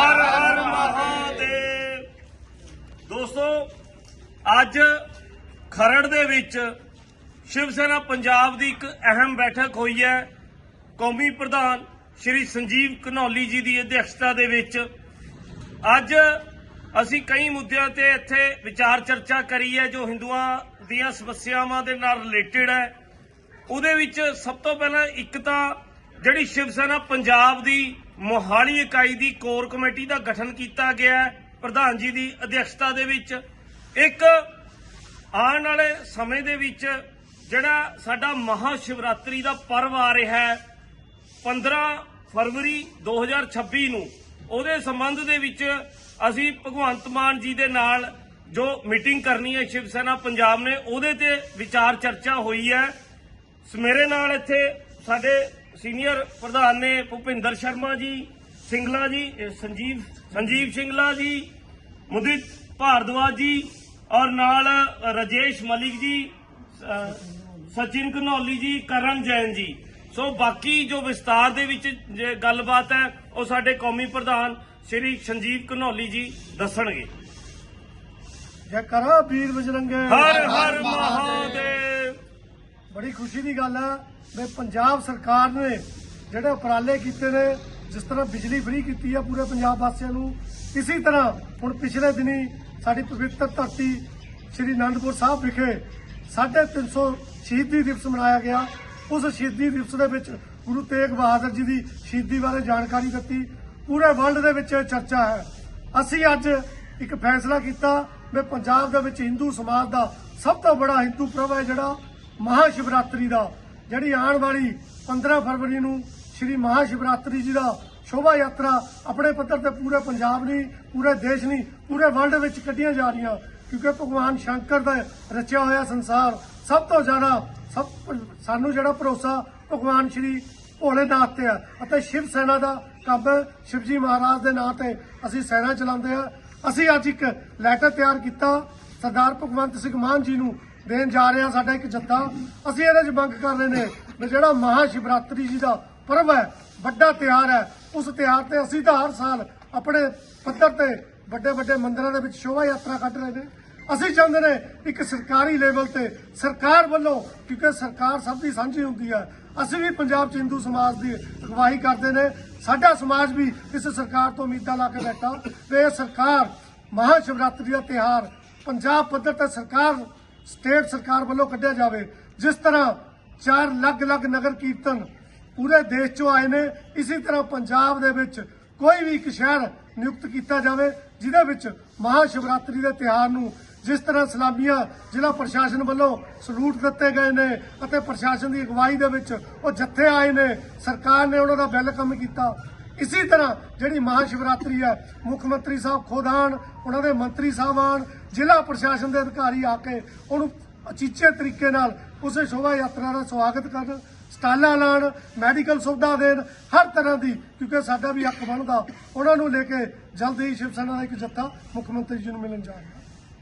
ਹਰ ਹਰ ਮਹਾਦੇਵ। ਦੋਸਤੋ, ਅੱਜ ਖਰੜ ਦੇ ਵਿੱਚ ਸ਼ਿਵ ਸੈਨਾ ਪੰਜਾਬ ਦੀ ਇੱਕ ਅਹਿਮ ਬੈਠਕ ਹੋਈ ਹੈ। ਕੌਮੀ ਪ੍ਰਧਾਨ ਸ਼੍ਰੀ ਸੰਜੀਵ ਘਨੌਲੀ ਜੀ ਦੀ ਅਧਿਕਸ਼ਤਾ ਦੇ ਵਿੱਚ। ਅੱਜ ਅਸੀਂ ਕਈ ਮੁੱਦਿਆਂ ਤੇ ਇੱਥੇ ਵਿਚਾਰ ਚਰਚਾ ਕਰੀ ਹੈ, ਜੋ ਹਿੰਦੂਆਂ ਦੀਆਂ ਸਮੱਸਿਆਵਾਂ ਦੇ ਨਾਲ ਰਿਲੇਟਡ ਹੈ। ਉਹਦੇ ਵਿੱਚ ਸਭ ਤੋਂ ਪਹਿਲਾਂ ਇੱਕ ਤਾਂ ਜਿਹੜੀ ਸ਼ਿਵ ਸੈਨਾ ਪੰਜਾਬ ਦੀ ਮੋਹਾਲੀ ਇਕਾਈ ਦੀ ਕੋਰ ਕਮੇਟੀ ਦਾ ਗਠਨ ਕੀਤਾ ਗਿਆ ਪ੍ਰਧਾਨ ਜੀ ਦੀ ਅਧਿਕਸ਼ਤਾ ਦੇ ਵਿੱਚ ਇੱਕ ਆਉਣ ਵਾਲੇ ਸਮੇਂ ਦੇ ਵਿੱਚ ਜਿਹੜਾ ਸਾਡਾ ਮਹਾ ਸ਼ਿਵਰਾਤਰੀ ਦਾ ਪਰਵ ਆ ਰਿਹਾ ਹੈ 15 ਫਰਵਰੀ 2026 ਨੂੰ, ਉਹਦੇ ਸੰਬੰਧ ਦੇ ਵਿੱਚ ਅਸੀਂ ਭਗਵੰਤ ਮਾਨ ਜੀ ਦੇ ਨਾਲ ਜੋ ਮੀਟਿੰਗ ਕਰਨੀ ਹੈ ਸ਼ਿਵ ਸੈਨਾ ਪੰਜਾਬ ਨੇ, ਉਹਦੇ ਤੇ ਵਿਚਾਰ ਚਰਚਾ ਹੋਈ ਹੈ। ਮੇਰੇ ਨਾਲ ਇੱਥੇ ਸਾਡੇ ਸੀਨੀਅਰ ਪ੍ਰਧਾਨ ਨੇ ਭੁਪਿੰਦਰ ਸ਼ਰਮਾ ਜੀ ਸਿੰਗਲਾ ਜੀ ਸੰਜੀਵ ਸੰਜੀਵ ਸਿੰਗਲਾ ਜੀ ਮੁਦਿਤ ਭਾਰਦਵਾਜ ਜੀ ਔਰ ਨਾਲ ਰਜੇਸ਼ ਮਲਿਕ ਜੀ ਸਚਿਨ ਘਨੌਲੀ ਜੀ ਕਰਨ ਜੈਨ ਜੀ। ਸੋ ਬਾਕੀ ਜੋ ਵਿਸਤਾਰ ਦੇ ਵਿੱਚ ਜੇ ਗੱਲਬਾਤ ਹੈ ਉਹ ਸਾਡੇ ਕੌਮੀ ਪ੍ਰਧਾਨ ਸ਼੍ਰੀ ਸੰਜੀਵ ਘਨੌਲੀ ਜੀ ਦੱਸਣਗੇ। ਜੈ ਕਰਾ ਵੀਰ ਬਜਰੰਗੇ। ਹਰ ਹਰ ਮਹਾਦੇਵ। ਬੜੀ ਖੁਸ਼ੀ ਦੀ ਗੱਲ ਹੈ ਵੀ ਪੰਜਾਬ ਸਰਕਾਰ ਨੇ ਜਿਹੜੇ ਉਪਰਾਲੇ ਕੀਤੇ ਨੇ, ਜਿਸ ਤਰ੍ਹਾਂ ਬਿਜਲੀ ਫ੍ਰੀ ਕੀਤੀ ਹੈ ਪੂਰੇ ਪੰਜਾਬ ਵਾਸੀਆਂ ਨੂੰ, ਇਸੇ ਤਰ੍ਹਾਂ ਹੁਣ ਪਿਛਲੇ ਦਿਨੀ ਸਾਡੀ ਪਵਿੱਤਰ ਧਰਤੀ ਸ੍ਰੀ ਅਨੰਦਪੁਰ ਸਾਹਿਬ ਵਿਖੇ 350 ਸ਼ਹੀਦੀ ਦਿਵਸ ਮਨਾਇਆ ਗਿਆ। ਉਸ ਸ਼ਹੀਦੀ ਦਿਵਸ ਦੇ ਵਿੱਚ ਗੁਰੂ ਤੇਗ ਬਹਾਦਰ ਜੀ ਦੀ ਸ਼ਹੀਦੀ ਬਾਰੇ ਜਾਣਕਾਰੀ ਦਿੱਤੀ। ਪੂਰੇ ਵਰਲਡ ਦੇ ਵਿੱਚ ਇਹ ਚਰਚਾ ਹੈ। ਅਸੀਂ ਅੱਜ ਇੱਕ ਫੈਸਲਾ ਕੀਤਾ ਵੀ ਪੰਜਾਬ ਦੇ ਵਿੱਚ ਹਿੰਦੂ ਸਮਾਜ ਦਾ ਸਭ ਤੋਂ ਬੜਾ ਹਿੰਦੂ ਪ੍ਰਭ ਹੈ ਜਿਹੜਾ। ਮਹਾ ਸ਼ਿਵਰਾਤਰੀ ਦਾ, ਜਿਹੜੀ ਆਉਣ ਵਾਲੀ 15 ਫਰਵਰੀ ਨੂੰ ਸ਼੍ਰੀ ਮਹਾ ਸ਼ਿਵਰਾਤਰੀ ਜੀ ਦਾ ਸ਼ੋਭਾ ਯਾਤਰਾ ਆਪਣੇ ਪੱਧਰ ਤੇ ਪੂਰੇ ਪੰਜਾਬ ਨਹੀਂ, ਪੂਰੇ ਦੇਸ਼ ਨਹੀਂ, ਪੂਰੇ ਵਰਲਡ ਵਿੱਚ ਕੱਢੀਆਂ ਜਾ ਰਹੀਆਂ। ਕਿਉਂਕਿ ਭਗਵਾਨ ਸ਼ੰਕਰ ਦਾ ਰਚਿਆ ਹੋਇਆ ਸੰਸਾਰ ਸਭ ਤੋਂ ਜ਼ਿਆਦਾ, ਸਭ ਸਾਨੂੰ ਜਿਹੜਾ ਭਰੋਸਾ ਭਗਵਾਨ ਸ਼੍ਰੀ ਭੋਲੇਨਾਥ ਤੇ ਹੈ ਅਤੇ ਸ਼ਿਵ ਸੈਨਾ ਦਾ ਕੰਮ ਸ਼ਿਵਜੀ ਮਹਾਰਾਜ ਦੇ ਨਾਂ ਤੇ ਅਸੀਂ ਸੈਨਾ ਚਲਾਉਂਦੇ ਆ ਅਸੀਂ ਅੱਜ ਇੱਕ ਲੈਟਰ ਤਿਆਰ ਕੀਤਾ, ਸਰਦਾਰ ਭਗਵੰਤ ਸਿੰਘ ਮਾਨ ਜੀ ਨੂੰ ਦੇਣ ਜਾ ਰਹੇ ਹਾਂ ਸਾਡਾ ਇੱਕ ਜੱਥਾ ਅਸੀਂ ਇਹਦੇ 'ਚ ਮੰਗ ਕਰ ਰਹੇ ਨੇ ਵੀ ਜਿਹੜਾ ਮਹਾ ਸ਼ਿਵਰਾਤਰੀ ਜੀ ਦਾ ਪਰਵ ਹੈ, ਵੱਡਾ ਤਿਉਹਾਰ ਹੈ, ਉਸ ਤਿਉਹਾਰ ਤੇ ਅਸੀਂ ਤਾਂ ਹਰ ਸਾਲ ਆਪਣੇ ਪੱਧਰ ਤੇ ਵੱਡੇ ਵੱਡੇ ਮੰਦਰਾਂ ਦੇ ਵਿੱਚ ਸ਼ੋਭਾ ਯਾਤਰਾ ਕੱਢ ਰਹੇ ਨੇ। ਅਸੀਂ ਚਾਹੁੰਦੇ ਨੇ ਇੱਕ ਸਰਕਾਰੀ ਲੈਵਲ ਤੇ ਸਰਕਾਰ ਵੱਲੋਂ, ਕਿਉਂਕਿ ਸਰਕਾਰ ਸਭ ਦੀ ਸਾਂਝੀ ਹੁੰਦੀ ਹੈ, ਅਸੀਂ ਵੀ ਪੰਜਾਬ ਚ ਹਿੰਦੂ ਸਮਾਜ ਦੀ ਅਗਵਾਈ ਕਰਦੇ ਨੇ। ਸਾਡਾ ਸਮਾਜ ਵੀ ਇਸ ਸਰਕਾਰ ਤੋਂ ਉਮੀਦਾਂ ਲਾ ਕੇ ਬੈਠਾ। ਤੇ ਇਹ ਸਰਕਾਰ ਮਹਾ ਸ਼ਿਵਰਾਤਰੀ ਦਾ ਤਿਹਾਰ ਪੰਜਾਬ ਪੱਧਰ ਤੇ ਸਰਕਾਰ ਸਟੇਟ ਸਰਕਾਰ ਵੱਲੋਂ ਕੱਢਿਆ ਜਾਵੇ, ਜਿਸ ਤਰ੍ਹਾਂ ਚਾਰ ਅਲੱਗ-ਅਲੱਗ ਨਗਰ ਕੀਰਤਨ ਪੂਰੇ ਦੇਸ਼ ਚੋਂ ਆਏ ਨੇ, ਇਸੇ ਤਰ੍ਹਾਂ ਪੰਜਾਬ ਦੇ ਵਿੱਚ ਕੋਈ ਵੀ ਇੱਕ ਸ਼ਹਿਰ ਨਿਯੁਕਤ ਕੀਤਾ ਜਾਵੇ, ਜਿਹਦੇ ਵਿੱਚ ਮਹਾ ਸ਼ਿਵਰਾਤਰੀ ਦੇ ਤਿਉਹਾਰ ਨੂੰ ਜਿਸ ਤਰ੍ਹਾਂ ਸਲਾਮੀਆਂ ਜ਼ਿਲ੍ਹਾ ਪ੍ਰਸ਼ਾਸਨ ਵੱਲੋਂ ਸਲੂਟ ਦਿੱਤੇ ਗਏ ਨੇ ਅਤੇ ਪ੍ਰਸ਼ਾਸਨ ਦੀ ਅਗਵਾਈ ਦੇ ਵਿੱਚ ਉਹ ਜੱਥੇ ਆਏ ਨੇ, ਸਰਕਾਰ ਨੇ ਉਹਨਾਂ ਦਾ ਵੈਲਕਮ ਕੀਤਾ। ਇਸੇ ਤਰ੍ਹਾਂ ਜਿਹੜੀ ਮਹਾ ਸ਼ਿਵਰਾਤਰੀ ਹੈ, ਮੁੱਖ ਮੰਤਰੀ ਸਾਹਿਬ ਖੁਦ ਆਉਣ, ਉਹਨਾਂ ਦੇ ਮੰਤਰੀ ਸਾਹਿਬ ਆਉਣ ਜ਼ਿਲ੍ਹਾ ਪ੍ਰਸ਼ਾਸਨ ਦੇ ਅਧਿਕਾਰੀ ਆ ਕੇ ਉਹਨੂੰ ਅਚੀਚੇ ਤਰੀਕੇ ਨਾਲ ਉਸੇ ਸ਼ੋਭਾ ਯਾਤਰਾ ਦਾ ਸਵਾਗਤ ਕਰਨ, ਸਟਾਲਾਂ ਲਾਉਣ ਮੈਡੀਕਲ ਸੁਵਿਧਾ ਦੇਣ, ਹਰ ਤਰ੍ਹਾਂ ਦੀ, ਕਿਉਂਕਿ ਸਾਡਾ ਵੀ ਹੱਕ ਬਣਦਾ। ਉਹਨਾਂ ਨੂੰ ਲੈ ਕੇ ਜਲਦੀ ਹੀ ਸ਼ਿਵ ਸੈਨਾ ਦਾ ਇੱਕ ਜੱਥਾ ਮੁੱਖ ਮੰਤਰੀ ਜੀ ਨੂੰ ਮਿਲਣ ਜਾ ਰਿਹਾ